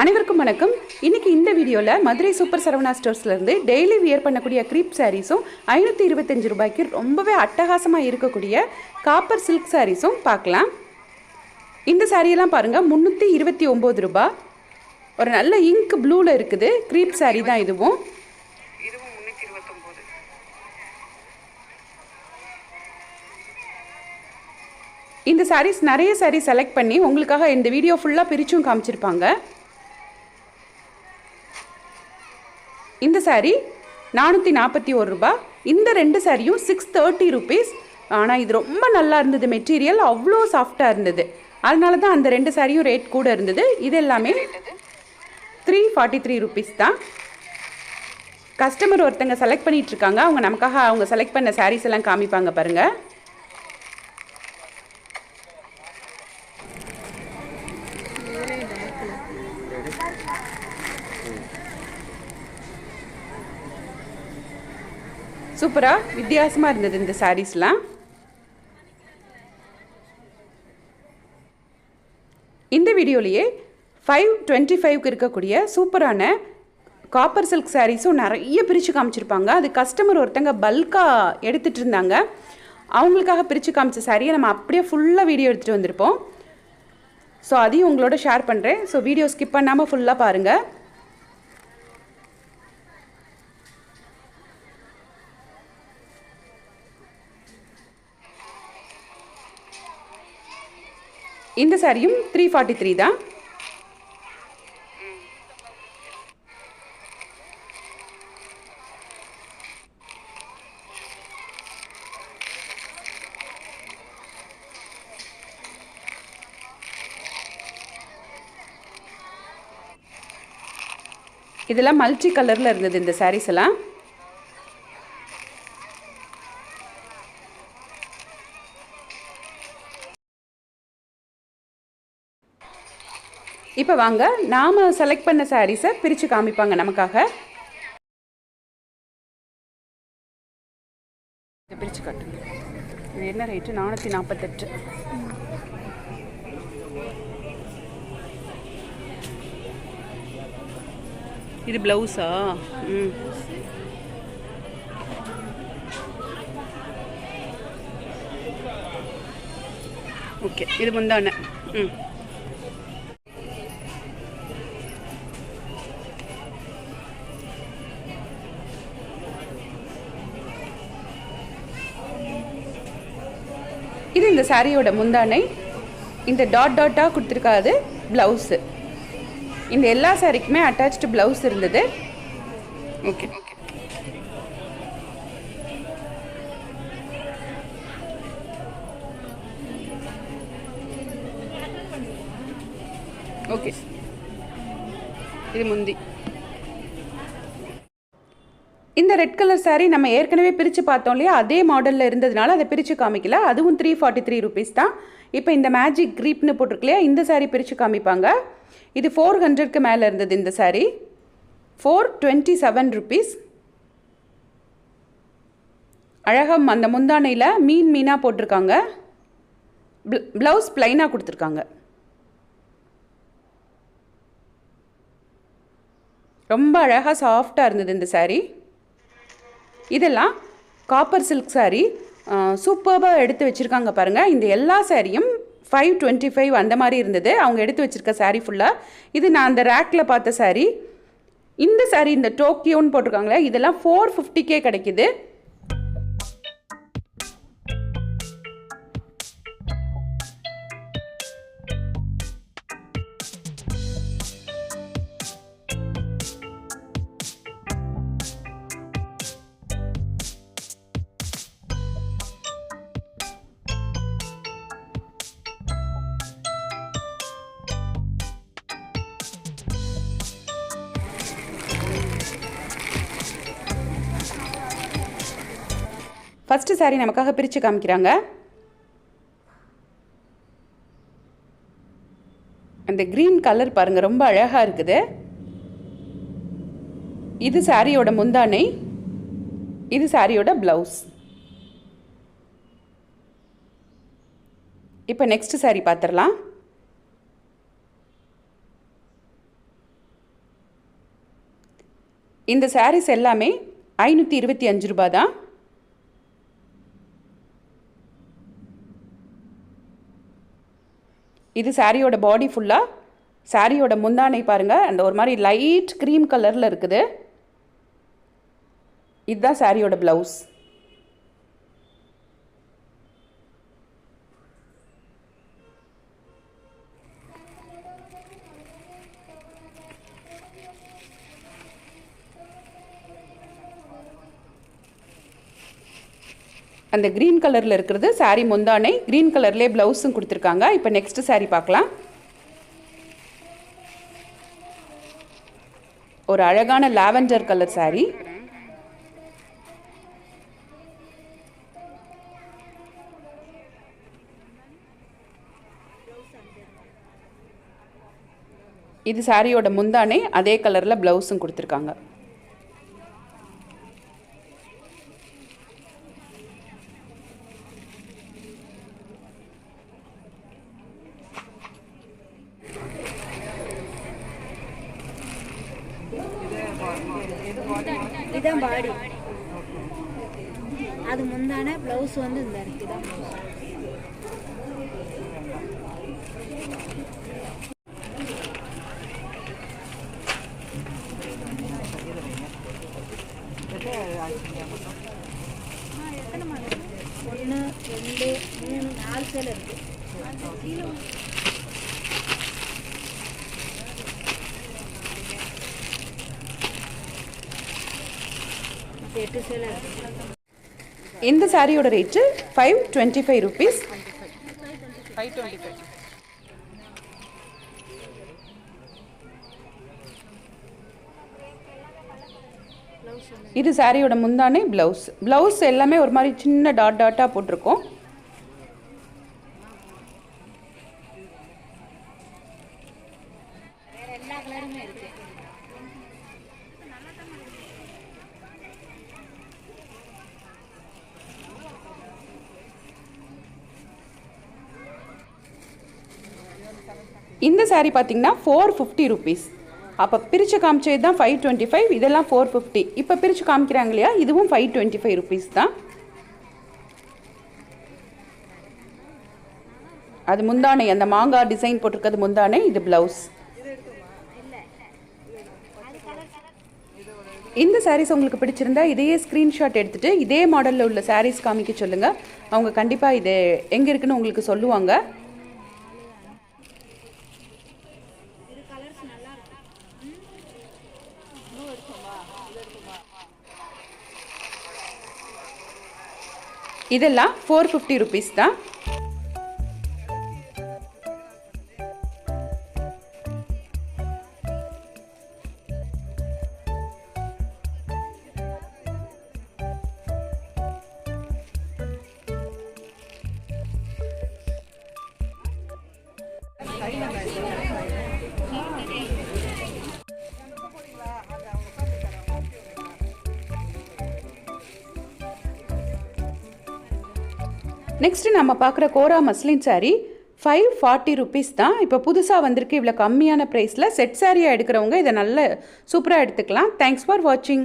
அனைவருக்கும் வணக்கம். இன்னைக்கு இந்த வீடியோவில் மதுரை சூப்பர் சரவணா ஸ்டோர்ஸ்லேருந்து டெய்லி வியர் பண்ணக்கூடிய க்ரீப் சாரீஸும் ஐநூற்றி இருபத்தஞ்சு ரூபாய்க்கு ரொம்பவே அட்டகாசமாக இருக்கக்கூடிய காப்பர் சில்க் சாரீஸும் பார்க்கலாம். இந்த சாரியெல்லாம் பாருங்கள் முந்நூற்றி இருபத்தி ஒம்பது ரூபாய் ஒரு நல்ல இங்க் ப்ளூவில் இருக்குது க்ரீப் saree தான் இதுவும். இந்த sarees நிறைய saree செலக்ட் பண்ணி உங்களுக்காக இந்த வீடியோ ஃபுல்லாக பிரிச்சும் காமிச்சிருப்பாங்க. இந்த சாரீ நானூற்றி நாற்பத்தி ஒரு ரூபா. இந்த ரெண்டு சாரியும் சிக்ஸ் தேர்ட்டி ருபீஸ் ஆனால் இது ரொம்ப நல்லா இருந்தது. மெட்டீரியல் அவ்வளோ சாஃப்டாக இருந்தது. அதனால தான் அந்த ரெண்டு சாரியும் ரேட் கூட இருந்தது. இது எல்லாமே த்ரீ ஃபார்ட்டி த்ரீ ருபீஸ் தான். கஸ்டமர் ஒருத்தங்க செலக்ட் பண்ணிகிட்ருக்காங்க அவங்க நமக்காக அவங்க செலக்ட் பண்ண சாரீஸ் எல்லாம் காமிப்பாங்க பாருங்கள் சூப்பராக வித்தியாசமாக இருந்தது இந்த சாரீஸ்லாம். இந்த வீடியோலையே ஃபைவ் டுவெண்ட்டி ஃபைவ்க்கு இருக்கக்கூடிய சூப்பரான காப்பர் சில்க் சாரீஸும் நிறைய பிரித்து காமிச்சிருப்பாங்க. அது கஸ்டமர் ஒருத்தங்க பல்காக எடுத்துகிட்டு இருந்தாங்க. அவங்களுக்காக பிரித்து காமிச்ச சாரியை நம்ம அப்படியே ஃபுல்லாக வீடியோ எடுத்துகிட்டு வந்திருப்போம். ஸோ அதையும் உங்களோட ஷேர் பண்ணுறேன் ஸோ வீடியோ ஸ்கிப் பண்ணாமல் ஃபுல்லாக பாருங்கள் இந்த சாரியும் த்ரீ ஃபார்ட்டி த்ரீ தான். இதெல்லாம் மல்டி கலரில் இருந்தது இந்த சாரீஸ் எல்லாம். இப்போ வாங்க நாம் செலக்ட் பண்ண சாரீஸை பிரித்து காமிப்பாங்க நமக்காக. இதை பிரித்து காட்டுங்க. இது என்ன ரேட்டு நானூற்றி நாற்பத்தெட்டு இது ப்ளவுஸா ம். ஓகே இது முந்தான. ம். இது இந்த சாரியோட முந்தானை. இந்த டாட் டாட்டாக கொடுத்துருக்காது ப்ளவுஸு இந்த எல்லா சாரிக்குமே அட்டாச்டு ப்ளவுஸ் இருந்தது. ஓகே ஓகே இது முந்தி. இந்த ரெட் கலர் சாரீ நம்ம ஏற்கனவே பிரித்து பார்த்தோம் இல்லையா? அதே மாடலில் இருந்ததுனால அதை பிரித்து காமிக்கல. அதுவும் த்ரீ ஃபார்ட்டி த்ரீ ருபீஸ் தான். இப்போ இந்த மேஜிக் க்ரீப்னு போட்டிருக்கலையா இந்த சாரீ பிரித்து காமிப்பாங்க. இது ஃபோர் ஹண்ட்ரட்க்கு மேலே இருந்தது இந்த sari four twenty seven rupees Azhagam அந்த முந்தானையில் மீன் மீனாக போட்டிருக்காங்க. ப்ளவுஸ் ப்ளைனாக கொடுத்துருக்காங்க. ரொம்ப அழகாக சாஃப்டாக இருந்தது இந்த சாரீ இதெல்லாம் காப்பர் சில்க் சாரீ சூப்பர்பாக எடுத்து வச்சுருக்காங்க பாருங்கள் இந்த எல்லா சாரியும் ஃபைவ் டுவெண்ட்டி ஃபைவ் அந்த மாதிரி இருந்தது. அவங்க எடுத்து வச்சுருக்க சாரீ ஃபுல்லாக இது நான் அந்த ரேக்கில் பார்த்த சாரீ இந்த சாரீ இந்த டோக்கியோன்னு போட்டிருக்காங்களே இதெல்லாம் ஃபோர் ஃபிஃப்டிக்கே கிடைக்கிது. ஃபஸ்ட்டு சாரீ நமக்காக பிரித்து காமிக்கிறாங்க அந்த க்ரீன் கலர் பாருங்கள் ரொம்ப அழகாக இருக்குது இது சாரியோட முந்தானை இது சாரியோட ப்ளவுஸ் இப்போ நெக்ஸ்ட் சாரீ பார்த்துடலாம் இந்த சாரீஸ் எல்லாமே ஐநூற்றி இருபத்தி அஞ்சு ரூபா தான் இது சாரியோட பாடி ஃபுல்லாக சாரியோட முந்தானை பாருங்கள் அந்த ஒரு மாதிரி லைட் க்ரீம் கலரில் இருக்குது. இதுதான் சாரியோட ப்ளவுஸ் அந்த க்ரீன் கலரில் இருக்கிறது saree முந்தானை க்ரீன் கலர்லேயே ப்ளவுஸும் கொடுத்துருக்காங்க. இப்போ நெக்ஸ்ட் saree பார்க்கலாம். ஒரு அழகான லாவெண்டர் கலர் saree. இது சாரியோட முந்தானை அதே கலரில் ப்ளவுஸும் கொடுத்துருக்காங்க. இதுதான் பாடி அது முந்தான ப்ளவுஸ் வந்து இந்த இருக்கு ஒன்று ரெண்டு மூணு நாலு சேலை இருக்கு. இந்த சாரியோட rate five twenty five rupees five twenty five இது சாரியோட முந்தானே ப்ளவுஸ் ப்ளவுஸ் எல்லாமே ஒரு மாதிரி சின்ன டாட் டாட்டாக போட்டிருக்கோம். இந்த சாரீ பார்த்தீங்கன்னா ஃபோர் ஃபிஃப்டி ருபீஸ் அப்போ பிரித்து காமிச்சது தான் ஃபைவ் டுவெண்ட்டி ஃபைவ் இதெல்லாம் ஃபோர் ஃபிஃப்டி இப்போ பிரித்து காமிக்கிறாங்க இல்லையா இதுவும் ஃபைவ் டுவெண்ட்டி ஃபைவ் ருபீஸ் தான். அது முந்தானை அந்த மாங்காய் டிசைன் போட்டிருக்கிறது முந்தானை இது ப்ளவுஸ் இந்த சாரீஸ் உங்களுக்கு பிடிச்சிருந்தா இதையே ஸ்க்ரீன்ஷாட் எடுத்துகிட்டு இதே மாடலில் உள்ள சாரீஸ் காமிக்க சொல்லுங்கள் அவங்க கண்டிப்பாக இது எங்கே இருக்குன்னு உங்களுக்கு சொல்லுவாங்க இது கலர்ஸ் நல்லா இருக்கு இதெல்லாம் ஃபோர் ஃபிஃப்டி ருபீஸ் தான். நெக்ஸ்ட் நம்ம பார்க்குற kora muslin saree five forty rupees தான். இப்போ புதுசாக வந்திருக்கு. இவ்வளோ கம்மியான ப்ரைஸில் செட் சாரியாக எடுக்கிறவங்க இதை நல்ல சூப்பராக எடுத்துக்கலாம். தேங்க்ஸ் ஃபார் வாட்சிங்